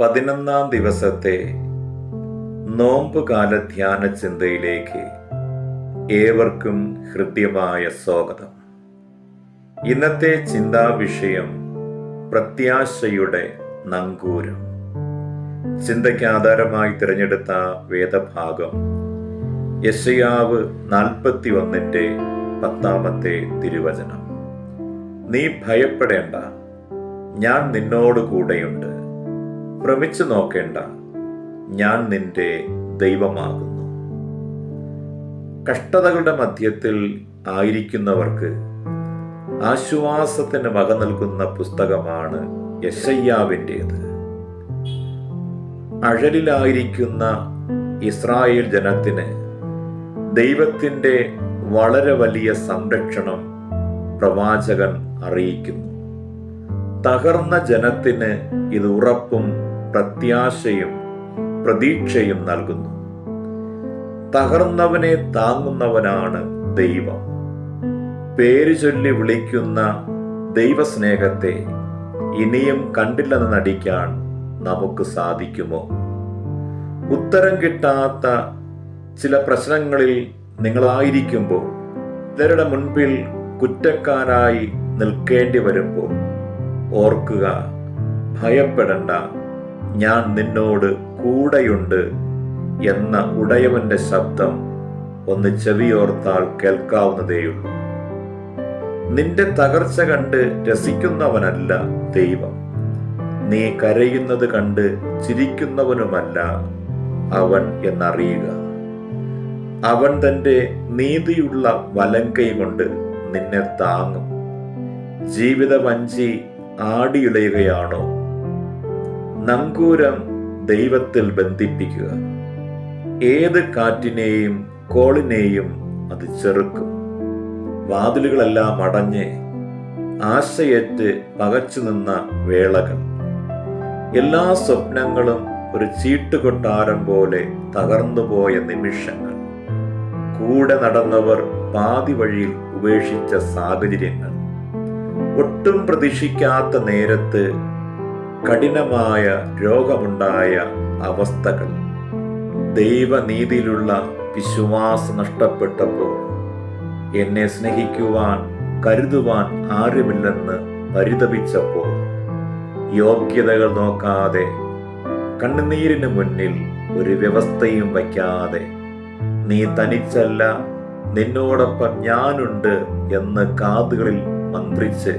പതിനൊന്നാം ദിവസത്തെ നോമ്പുകാല ധ്യാന ചിന്തയിലേക്ക് ഏവർക്കും ഹൃദ്യമായ സ്വാഗതം. ഇന്നത്തെ ചിന്താ വിഷയം പ്രത്യാശയുടെ നങ്കൂരം. ചിന്തയ്ക്ക് ആധാരമായി തിരഞ്ഞെടുത്ത വേദഭാഗം യശയാവ് നാൽപ്പത്തി ഒന്നിന്റെ പത്താമത്തെ തിരുവചനം. നീ ഭയപ്പെടേണ്ട ഞാൻ നിന്നോട് കൂടെയുണ്ട് ഭ്രമിച്ചു നോക്കേണ്ട. ഞാൻ നിന്റെ ദൈവമാകുന്നു. കഷ്ടതകളുടെ മധ്യത്തിൽ ആയിരിക്കുന്നവർക്ക് ആശ്വാസത്തിന് വക നൽകുന്ന പുസ്തകമാണ് യശയ്യാവിന്റേത്. അഴലിലായിരിക്കുന്ന ഇസ്രായേൽ ജനത്തിന് ദൈവത്തിന്റെ വളരെ വലിയ സംരക്ഷണം പ്രവാചകൻ അറിയിക്കുന്നു. തകർന്ന ജനത്തിന് ഇത് ഉറപ്പും പ്രത്യാശയും പ്രതീക്ഷയും നൽകുന്നു. തകർന്നവനെ താങ്ങുന്നവനാണ് ദൈവം. പേര് ചൊല്ലി വിളിക്കുന്ന ദൈവസ്നേഹത്തെ ഇനിയും കണ്ടില്ലെന്ന് നടിക്കാൻ നമുക്ക് സാധിക്കുമോ? ഉത്തരം കിട്ടാത്ത ചില പ്രശ്നങ്ങളിൽ നിങ്ങളായിരിക്കുമ്പോൾ ഇവരുടെ മുൻപിൽ കുറ്റക്കാരായി നിൽക്കേണ്ടി വരുമ്പോൾ ഓർക്കുക ഭയപ്പെടണ്ട. ഞാൻ നിന്നോട് കൂടെയുണ്ട് എന്ന ഉടയവന്റെ ശബ്ദം ഒന്ന് ചെവിയോർത്താൽ കേൾക്കാവുന്നതേയുള്ളൂ. നിന്റെ തകർച്ച കണ്ട് രസിക്കുന്നവനല്ല ദൈവം. നീ കരയുന്നത് കണ്ട് ചിരിക്കുന്നവനുമല്ല അവൻ എന്നറിയുക. അവൻ തന്റെ നീതിയുള്ള വലങ്കൈ കൊണ്ട് നിന്നെ താങ്ങും. ജീവിത വഞ്ചി ആടിയുലയുകയാണോ? നങ്കൂരം ദൈവത്തിൽ ബന്ധിപ്പിക്കുക. ഏത് കാറ്റിനെയും കോളിനെയും അത് ചെറുക്കും. വാതിലുകളെല്ലാം അടഞ്ഞ് ആശയേറ്റ് പകച്ചു നിന്ന വേളകൾ. എല്ലാ സ്വപ്നങ്ങളും ഒരു ചീട്ടുകൊട്ടാരം പോലെ തകർന്നുപോയ നിമിഷങ്ങൾ. കൂടെ നടന്നവർ പാതി വഴിയിൽ ഉപേക്ഷിച്ച സാഹചര്യങ്ങൾ. ഒട്ടും പ്രതീക്ഷിക്കാത്ത നേരത്ത് കഠിനമായ രോഗമുണ്ടായ അവസ്ഥകൾ. ദൈവനീതിയിലുള്ള വിശ്വാസം നഷ്ടപ്പെട്ടപ്പോൾ എന്നെ സ്നേഹിക്കുവാൻ കരുതുവാൻ ആരുമില്ലെന്ന് പരിതപിച്ചപ്പോൾ യോഗ്യതകൾ നോക്കാതെ കണ്ണുനീരിന് മുന്നിൽ ഒരു വ്യവസ്ഥയും വയ്ക്കാതെ നീ തനിച്ചല്ല നിന്നോടൊപ്പം ഞാനുണ്ട് എന്ന് കാതുകളിൽ മന്ത്രിച്ച്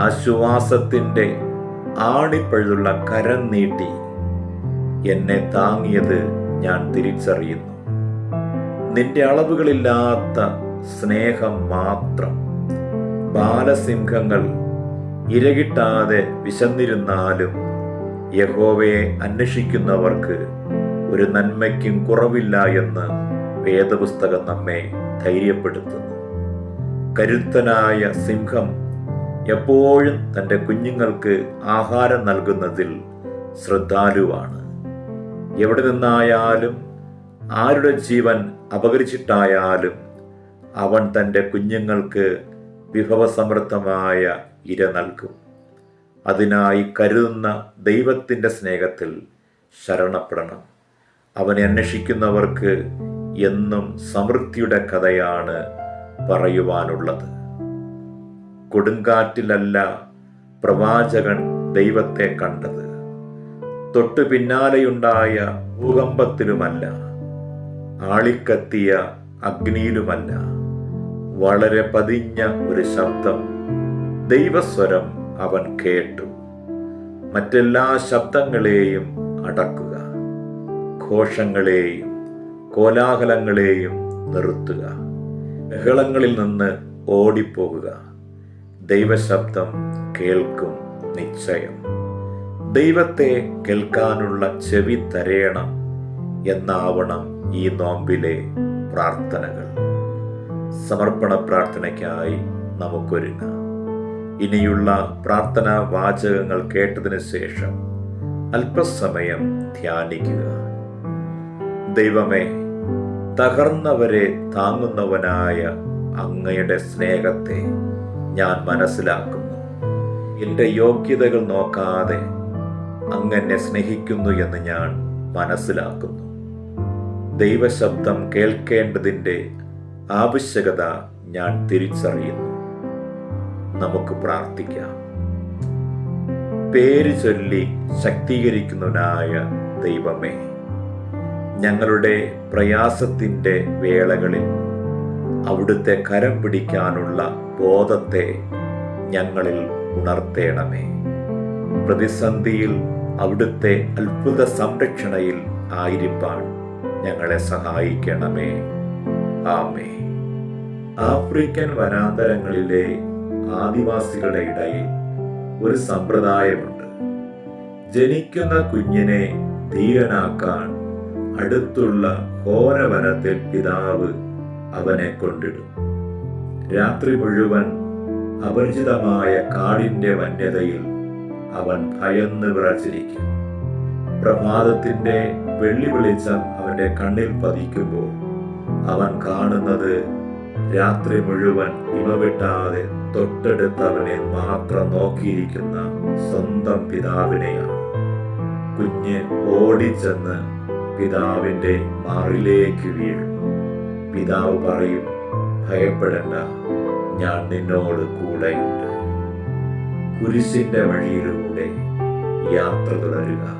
ആശ്വാസത്തിന്റെ ആണിപ്പഴുതുള്ള കരം നീട്ടി എന്നെ താങ്ങിയത് ഞാൻ തിരിച്ചറിയുന്നു. നിന്റെ അളവുകളില്ലാത്ത സ്നേഹം മാത്രം. ബാലസിംഹങ്ങൾ ഇരകിട്ടാതെ വിശന്നിരുന്നാലും യഹോവയെ അന്വേഷിക്കുന്നവർക്ക് ഒരു നന്മയ്ക്കും കുറവില്ല എന്ന് വേദപുസ്തകം നമ്മെ ധൈര്യപ്പെടുത്തുന്നു. കരുത്തനായ സിംഹം എപ്പോഴും തന്റെ കുഞ്ഞുങ്ങൾക്ക് ആഹാരം നൽകുന്നതിൽ ശ്രദ്ധാലുവാണ്. എവിടെ നിന്നായാലും ആരുടെ ജീവൻ അപകരിച്ചിട്ടായാലും അവൻ തന്റെ കുഞ്ഞുങ്ങൾക്ക് വിഭവസമൃദ്ധമായ ഇര നൽകും. അതിനായി കരുതുന്ന ദൈവത്തിന്റെ സ്നേഹത്തിൽ ശരണപ്പെടണം. അവനെ അന്വേഷിക്കുന്നവർക്ക് എന്നും സമൃദ്ധിയുടെ കഥയാണ് പറയുവാനുള്ളത്. കൊടുങ്കാറ്റിലല്ല പ്രവാചകൻ ദൈവത്തെ കണ്ടത്. തൊട്ടു പിന്നാലെയുണ്ടായ ഭൂകമ്പത്തിലുമല്ല ആളിക്കത്തിയ അഗ്നിയിലുമല്ല. വളരെ പതിഞ്ഞ ഒരു ശബ്ദം ദൈവസ്വരം അവൻ കേട്ടു. മറ്റെല്ലാ ശബ്ദങ്ങളെയും അടക്കുക ഘോഷങ്ങളെയും കോലാഹലങ്ങളെയും നിർത്തുക ബഹളങ്ങളിൽ നിന്ന് ഓടിപ്പോകുക. ദൈവശബ്ദം കേൾക്കും നിശ്ചയം. ദൈവത്തെ കേൾക്കാനുള്ള ചെവി തരയണം എന്നാവണം ഈ നോമ്പിലെ പ്രാർത്ഥനകൾ. സമർപ്പണ പ്രാർത്ഥനയ്ക്കായി നമുക്കൊരുങ്ങാം. ഇനിയുള്ള പ്രാർത്ഥനാ വാചകങ്ങൾ കേട്ടതിന് ശേഷം അല്പസമയം ധ്യാനിക്കുക. ദൈവമേ തകർന്നവരെ താങ്ങുന്നവനായ അങ്ങയുടെ സ്നേഹത്തെ ഞാൻ മനസ്സിലാക്കുന്നു. എന്റെ യോഗ്യതകൾ നോക്കാതെ അങ്ങനെ സ്നേഹിക്കുന്നു എന്ന് ഞാൻ മനസ്സിലാക്കുന്നു. ദൈവശബ്ദം കേൾക്കേണ്ടതിന്റെ ആവശ്യകത ഞാൻ തിരിച്ചറിയുന്നു. നമുക്ക് പ്രാർത്ഥിക്കാം. പേര് ചൊല്ലി ശക്തീകരിക്കുന്നവനായ ദൈവമേ ഞങ്ങളുടെ പ്രയാസത്തിന്റെ വേളകളിൽ അവിടുത്തെ കരം പിടിക്കാനുള്ള ബോധത്തെ ഞങ്ങളിൽ ഉണർത്തേണമേ. പ്രതിസന്ധിയിൽ അവിടുത്തെ അത്ഭുത സംരക്ഷണയിൽ ആയിരിപ്പാൻ ഞങ്ങളെ സഹായിക്കണമേ. ആമേ ആഫ്രിക്കൻ വനാന്തരങ്ങളിലെ ആദിവാസികളുടെ ഇടയിൽ ഒരു സമ്പ്രദായമുണ്ട്. ജനിക്കുന്ന കുഞ്ഞിനെ ധീരനാക്കാൻ അടുത്തുള്ള ഘോരവനത്തിൽ പിതാവ് അവനെ കൊണ്ടിടും. രാത്രി മുഴുവൻ അപരിചിതമായ കാടിന്റെ വന്യതയിൽ അവൻ ഭയന്ന് വിറച്ചിരിക്കും. പ്രഭാതത്തിന്റെ വെള്ളി വെളിച്ചം അവന്റെ കണ്ണിൽ പതിക്കുമ്പോൾ അവൻ കാണുന്നത് രാത്രി മുഴുവൻ ഇവവിട്ടാതെ തൊട്ടടുത്തവനെ മാത്രം നോക്കിയിരിക്കുന്ന സ്വന്തം പിതാവിനെയാണ്. കുഞ്ഞ് ഓടിച്ചെന്ന് പിതാവിന്റെ മാറിലേക്ക് വീഴും. പിതാവ് പറയും ഭയപ്പെടണ്ട. ഞാൻ നിന്നോട് കൂടെയുണ്ട്. കുരിശിന്റെ വഴിയിലൂടെ യാത്ര തുടരുക.